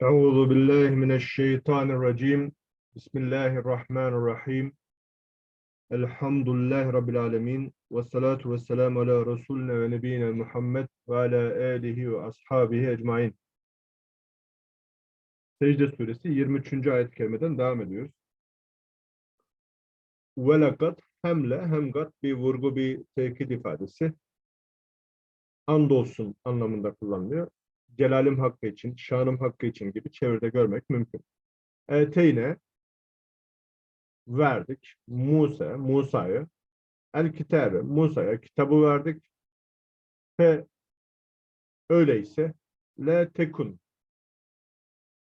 Euzu billahi mineşşeytanirracim. Bismillahirrahmanirrahim. Elhamdülillahi rabbil alamin. Ve salatu vesselamü ala resulina ve nebiyina Muhammed ve ala alihi ve ashabihi ecmaîn. Secde suresi 23. ayet-i kerimeden devam ediyoruz. Ve lekad hemle hemgat bir vurgu bir tekit ifadesi. Andolsun anlamında kullanılıyor. Celalim hakkı için, şanım hakkı için gibi çeviride görmek mümkün. Eteyne verdik Musa, Musa'yı el kitabı, Musa'ya kitabı verdik ve öyleyse le tekun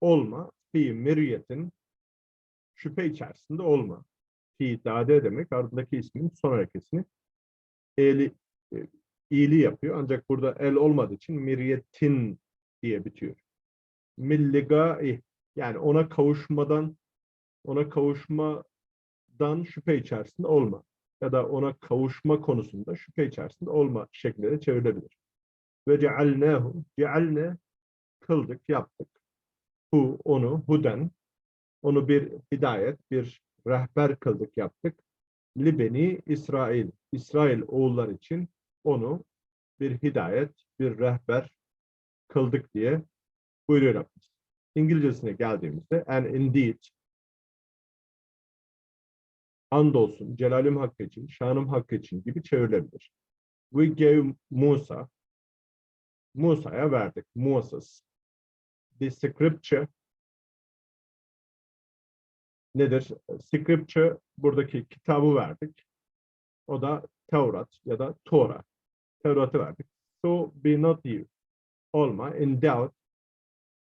olma fi miriyetin şüphe içerisinde olma. Fi dade demek ardındaki ismin son harekesini eli, e, iyiliği yapıyor. Ancak burada el olmadığı için miriyetin diye bitiyor. Milligai yani ona kavuşmadan ona kavuşmadan şüphe içerisinde olma ya da ona kavuşma konusunda şüphe içerisinde olma şeklinde de çevrilebilir. Ve cealnehu cealne kıldık, yaptık. Hu onu huden onu bir hidayet, bir rehber kıldık, yaptık. Libeni İsrail, İsrail oğullar için onu bir hidayet, bir rehber kıldık diye buyuruyor Rabbimiz. İngilizcesine geldiğimizde and indeed andolsun, celalim hakkı için, şanım hakkı için gibi çevrilebilir. We gave Musa, Musa'ya verdik, Moses. The scripture nedir? Scripture buradaki kitabı verdik. O da Tevrat ya da Torah. Tevrat'ı verdik. So be not you olma, in doubt,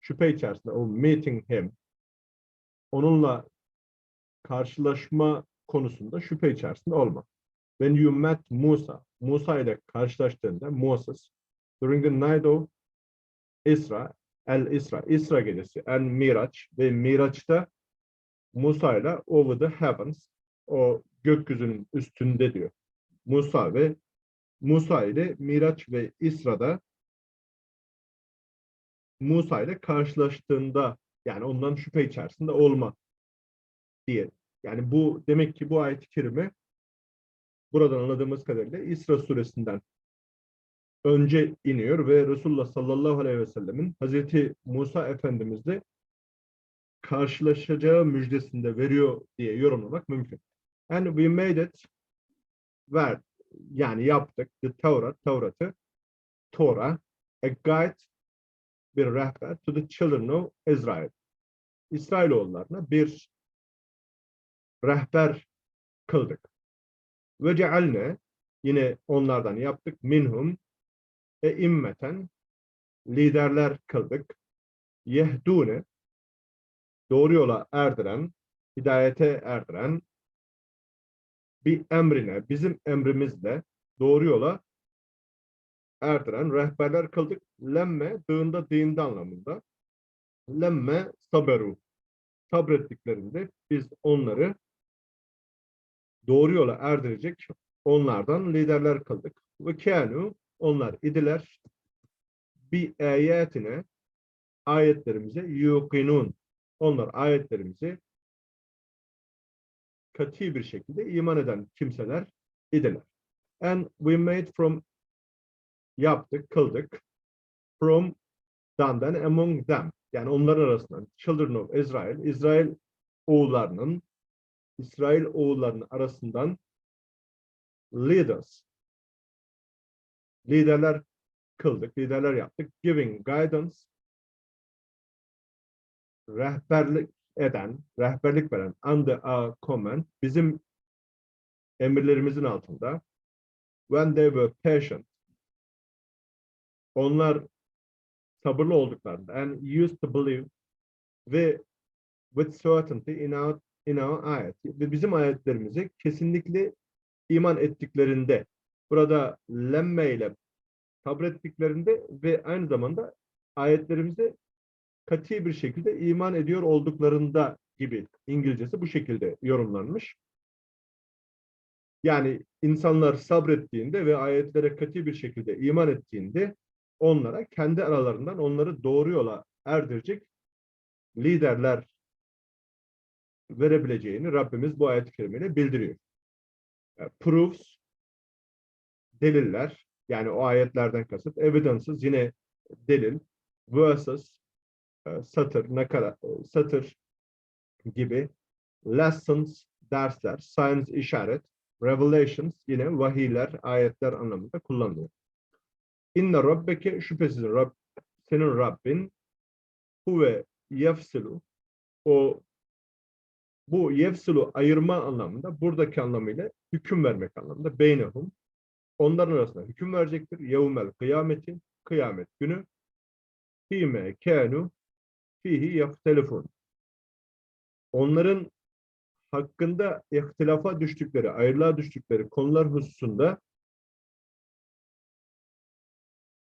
şüphe içerisinde, o meeting him, onunla karşılaşma konusunda şüphe içerisinde olma. When you met Musa, Musa ile karşılaştığında Moses, during the night of Isra, El Isra, Isra gecesi, and Miraç ve Miraç'ta Musa ile over the heavens, o gökyüzünün üstünde diyor. Musa ve Musa ile Miraç ve İsra'da Musa ile karşılaştığında yani ondan şüphe içerisinde olma diye. Yani bu demek ki bu ayet-i kerime buradan anladığımız kadarıyla İsra suresinden önce iniyor ve Resulullah sallallahu aleyhi ve sellemin Hazreti Musa Efendimizle karşılaşacağı müjdesinde veriyor diye yorumlamak mümkün. And we made it ver yani yaptık the Tevrat, Tevrat'ı Torah, a guide bir rehber to the children of Israel. İsrailoğullarına bir rehber kıldık. Ve cealne yine onlardan yaptık minhum e immeten liderler kıldık. Yehdune doğru yola erdiren, hidayete erdiren bir emrine, bizim emrimizle doğru yola erdiren rehberler kıldık. Lemme dığında dinde anlamında. Lemme saberu sabrettiklerinde biz onları doğru yola erdirecek onlardan liderler kıldık. Ve kânu onlar idiler bir ayetine ayetlerimize yuqinun onlar ayetlerimize kati bir şekilde iman eden kimseler idiler. And we made from yaptık, kıldık. From dan among them. Yani onların arasından children of Israel, İsrail oğullarının İsrail oğullarının arasından leaders liderler kıldık, liderler yaptık. Giving guidance rehberlik eden, rehberlik veren under our command bizim emirlerimizin altında when they were patient onlar sabırlı olduklarında and used to believe ve with certainty in our, in our ayet ve bizim ayetlerimize kesinlikle iman ettiklerinde burada lemme ile sabrettiklerinde ve aynı zamanda ayetlerimize kati bir şekilde iman ediyor olduklarında gibi İngilizcesi bu şekilde yorumlanmış. Yani insanlar sabrettiğinde ve ayetlere kati bir şekilde iman ettiğinde onlara kendi aralarından onları doğru yola erdirecek liderler verebileceğini Rabbimiz bu ayet-i kerimeyle bildiriyor. E, Proofs, deliller, yani o ayetlerden kasıt, evidences yine delil, verses, e, satır, nakarat, e, satır gibi, lessons, dersler, signs, işaret, revelations yine vahiyler, ayetler anlamında kullanılıyor. İnne rabbeke şüphesiz Rab, senin Rabbin huve yefsilu o bu yefsilu ayırma anlamında buradaki anlamıyla hüküm vermek anlamında beynehum onların arasında hüküm verecektir. Yevmel kıyameti kıyamet günü fîme kânû fihi yahtelifun. Onların hakkında ihtilafa düştükleri, ayrılığa düştükleri konular hususunda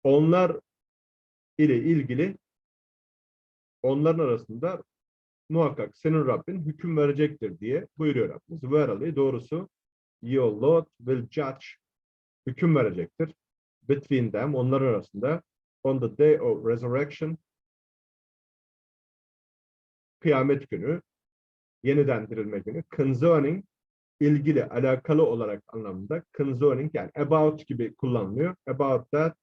onlar ile ilgili onların arasında muhakkak senin Rabbin hüküm verecektir diye buyuruyor Rabbimiz. Verily doğrusu your Lord will judge hüküm verecektir. Between them onlar arasında on the day of resurrection kıyamet günü yeniden dirilme günü concerning ilgili alakalı olarak anlamında concerning yani about gibi kullanılıyor. About that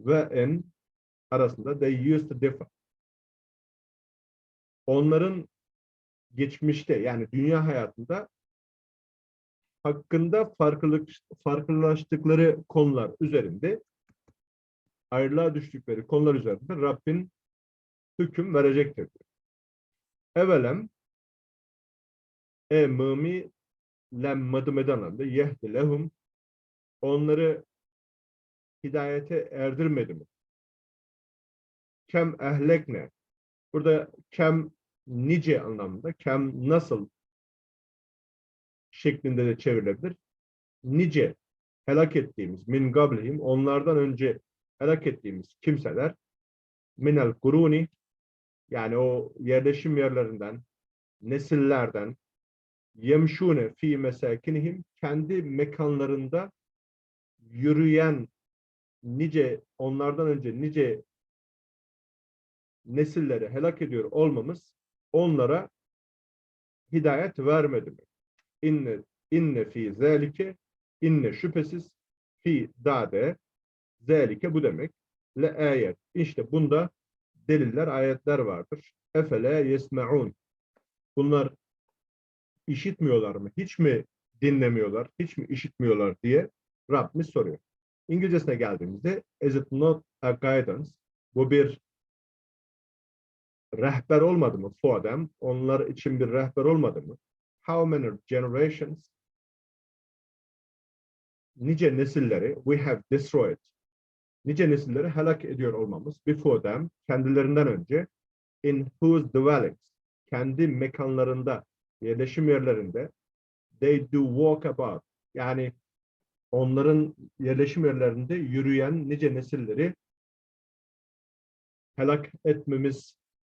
ve in arasında they used to differ. Onların geçmişte yani dünya hayatında hakkında farklılık farklılaştıkları konular üzerinde ayrılığa düştükleri konular üzerinde Rabbin hüküm verecektir. Evelem e mımi lemmedimeden anlamda yehdi lehum onları hidayete erdirmedi mi? Kem ehlekne burada kem nice anlamında kem nasıl şeklinde de çevrilebilir. Nice helak ettiğimiz min gablihim onlardan önce helak ettiğimiz kimseler minel kuruni yani o yerleşim yerlerinden nesillerden yemşune fi mesakinihim kendi mekanlarında yürüyen nice onlardan önce nice nesilleri helak ediyor olmamız onlara hidayet vermedi mi? İnne inne fi zelike inne şüphesiz fi dade zelike bu demek le ayet. İşte bunda deliller, ayetler vardır. Efele yesmeun. Bunlar işitmiyorlar mı? Hiç mi dinlemiyorlar? Hiç mi işitmiyorlar diye Rabbimiz soruyor. İngilizcesine geldiğimizde is it not a guidance? Bu bir rehber olmadı mı for them? Onlar için bir rehber olmadı mı? How many generations? Nice nesilleri we have destroyed. Nice nesilleri helak ediyor olmamız before them kendilerinden önce in whose dwellings kendi mekanlarında yerleşim yerlerinde they do walk about yani onların yerleşim yerlerinde yürüyen nice nesilleri helak etmemiz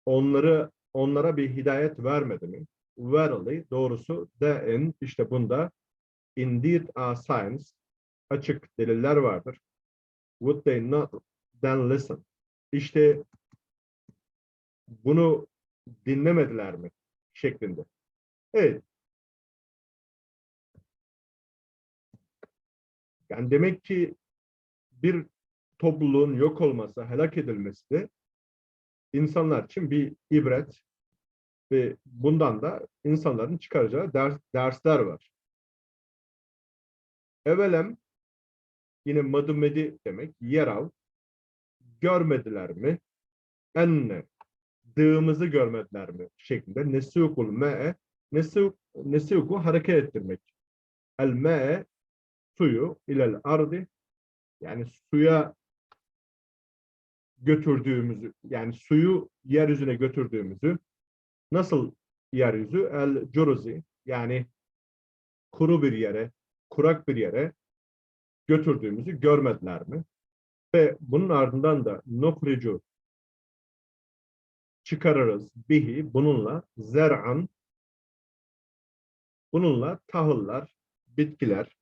onları onlara bir hidayet vermedi mi? Verily doğrusu in işte bunda indeed are signs açık deliller vardır. Would they not then listen? İşte bunu dinlemediler mi? şeklinde. Evet. Yani demek ki bir topluluğun yok olması, helak edilmesi de insanlar için bir ibret ve bundan da insanların çıkaracağı ders, dersler var. Evelem yine madumedi demek yer al. Görmediler mi? Enne dığımızı görmediler mi? şeklinde nesukul me'e nesuk, nesuku hareket ettirmek. El me'e suyu ilel ardi yani suya götürdüğümüzü yani suyu yeryüzüne götürdüğümüzü nasıl yeryüzü el curuzi yani kuru bir yere kurak bir yere götürdüğümüzü görmediler mi? Ve bunun ardından da nokricu çıkarırız bihi bununla zer'an bununla tahıllar, bitkiler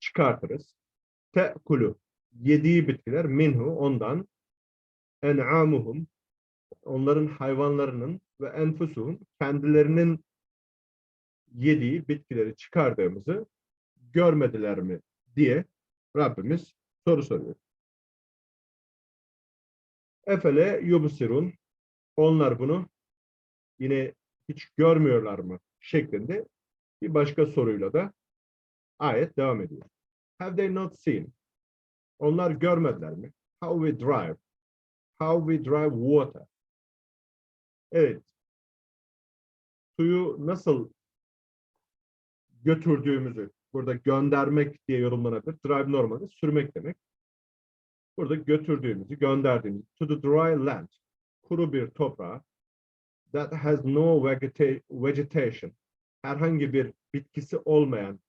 çıkartırız. Te'kulu yediği bitkiler minhu ondan en'amuhum onların hayvanlarının ve enfusuhum kendilerinin yediği bitkileri çıkardığımızı görmediler mi diye Rabbimiz soru soruyor. Efele yubsirun onlar bunu yine hiç görmüyorlar mı şeklinde bir başka soruyla da ayet devam ediyor. Have they not seen? Onlar görmediler mi? How we drive. How we drive water. Evet. Suyu nasıl götürdüğümüzü burada göndermek diye yorumlanabilir. Drive normalde sürmek demek. Burada götürdüğümüzü, gönderdiğimizi to the dry land. Kuru bir toprağa that has no vegeta- vegetation. Herhangi bir bitkisi olmayan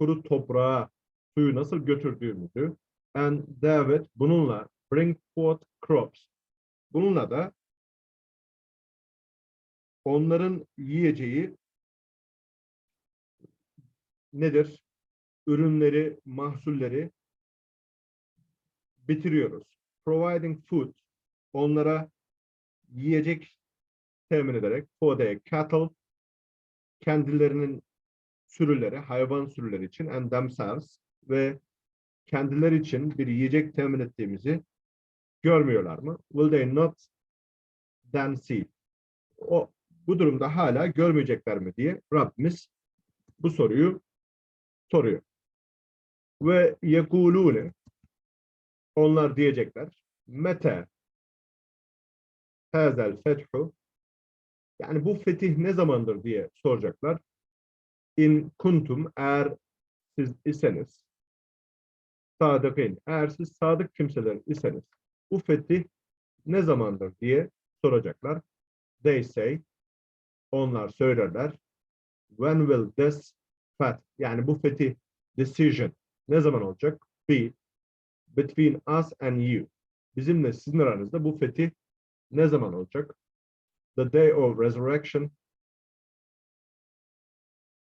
kuru toprağa suyu nasıl götürdüğümüzü and David bununla bring forth crops. Bununla da onların yiyeceği nedir? Ürünleri, mahsulleri bitiriyoruz. Providing food, onlara yiyecek temin ederek for their cattle, kendilerinin sürüleri, hayvan sürüleri için and themselves ve kendileri için bir yiyecek temin ettiğimizi görmüyorlar mı? Will they not then see? O, bu durumda hala görmeyecekler mi diye Rabbimiz bu soruyu soruyor. Ve yekulune onlar diyecekler mete hazel fethu yani bu fetih ne zamandır diye soracaklar. In kuntum eğer siz iseniz sadıkın eğer siz sadık kimseler iseniz bu fetih ne zamandır diye soracaklar. They say onlar söylerler when will this fath yani bu fetih decision ne zaman olacak? Be between us and you. Bizimle sizin aranızda bu fetih ne zaman olacak? The day of resurrection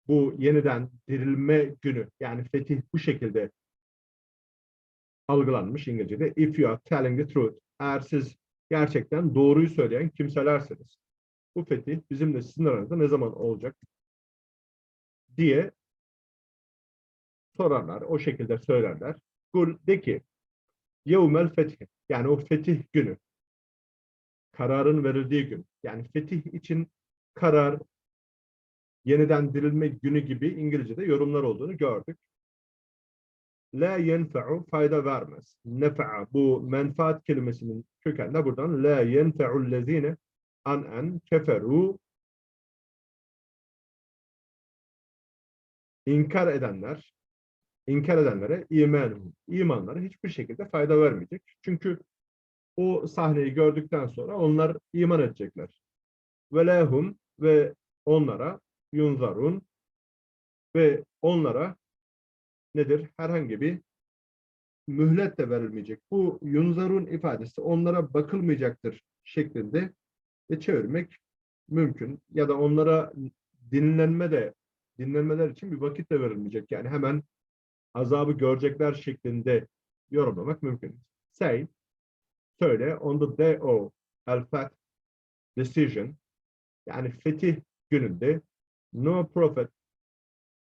bu yeniden dirilme günü yani fetih bu şekilde algılanmış İngilizce'de. If you are telling the truth. Eğer siz gerçekten doğruyu söyleyen kimselerseniz. Bu fetih bizimle sizin aranızda ne zaman olacak diye sorarlar. O şekilde söylerler. Kul de ki yevmel fetih yani o fetih günü kararın verildiği gün. Yani fetih için karar yeniden dirilme günü gibi İngilizce'de yorumlar olduğunu gördük. La yenfe'u fayda vermez. Nefa'a bu menfaat kelimesinin kökeninde buradan la yenfe'u lezine an en keferu inkar edenler inkar edenlere iman imanları hiçbir şekilde fayda vermeyecek. Çünkü o sahneyi gördükten sonra onlar iman edecekler. Ve lehum ve onlara yunzarun ve onlara nedir? Herhangi bir mühlet de verilmeyecek. Bu yunzarun ifadesi onlara bakılmayacaktır şeklinde de çevirmek mümkün. Ya da onlara dinlenme de dinlenmeler için bir vakit de verilmeyecek. Yani hemen azabı görecekler şeklinde yorumlamak mümkün. Say, söyle, on the day of el decision, yani fetih gününde no prophet,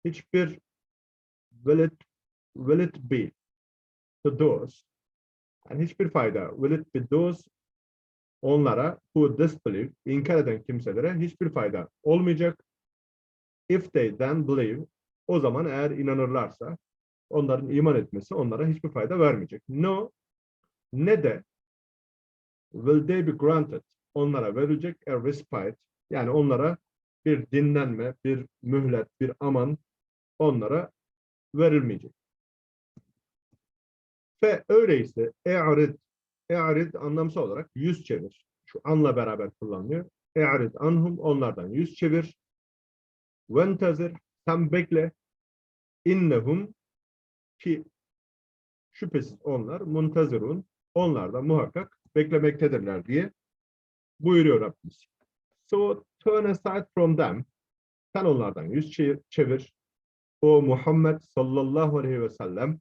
hiçbir will it, will it be to those, yani hiçbir fayda, will it be those onlara who disbelieve, inkar eden kimselere hiçbir fayda olmayacak. If they then believe, o zaman eğer inanırlarsa, onların iman etmesi onlara hiçbir fayda vermeyecek. No, ne de will they be granted, onlara verilecek a respite, yani onlara bir dinlenme, bir mühlet, bir aman onlara verilmeyecek. Ve öyleyse e'arid, e'arid anlamsal olarak yüz çevir. Şu anla beraber kullanılıyor. E'arid anhum onlardan yüz çevir. Ventezir sen bekle. İnnehum ki şüphesiz onlar muntazirun onlar da muhakkak beklemektedirler diye buyuruyor Rabbimiz. So turn aside from them. Sen onlardan yüz çevir. O Muhammed sallallahu aleyhi ve sellem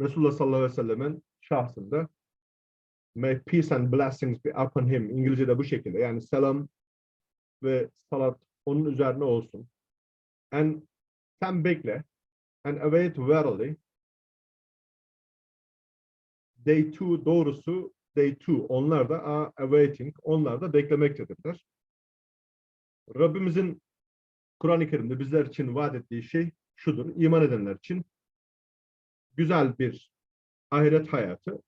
Resulullah sallallahu aleyhi ve sellemin şahsında May peace and blessings be upon him. İngilizce'de bu şekilde. Yani selam ve salat onun üzerine olsun. And sen bekle. And await warily. They too doğrusu they too. Onlar da are awaiting. Onlar da beklemektedirler. Rabbimizin Kur'an-ı Kerim'de bizler için vaat ettiği şey şudur. İman edenler için güzel bir ahiret hayatı,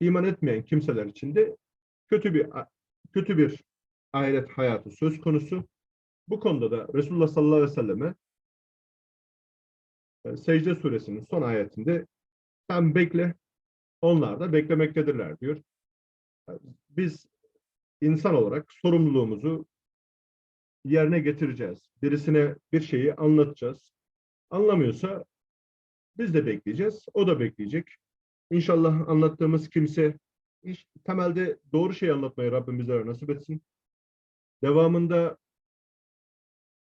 iman etmeyen kimseler için de kötü bir kötü bir ahiret hayatı söz konusu. Bu konuda da Resulullah sallallahu aleyhi ve selleme e, Secde suresinin son ayetinde sen bekle, onlar da beklemektedirler diyor. Biz insan olarak sorumluluğumuzu yerine getireceğiz. Birisine bir şeyi anlatacağız. Anlamıyorsa biz de bekleyeceğiz. O da bekleyecek. İnşallah anlattığımız kimse iş- temelde doğru şey anlatmayı Rabbim bizlere nasip etsin. Devamında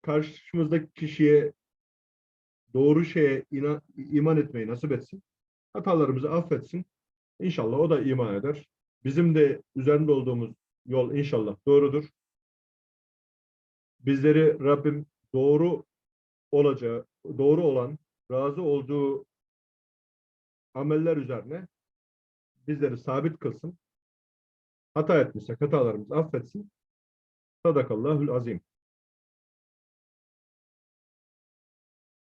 karşımızdaki kişiye doğru şeye ina- iman etmeyi nasip etsin. Hatalarımızı affetsin. İnşallah o da iman eder. Bizim de üzerinde olduğumuz yol inşallah doğrudur. Bizleri Rabbim doğru olacağı, doğru olan, razı olduğu ameller üzerine bizleri sabit kılsın. Hata etmişsek hatalarımızı affetsin. Sadakallahül azim.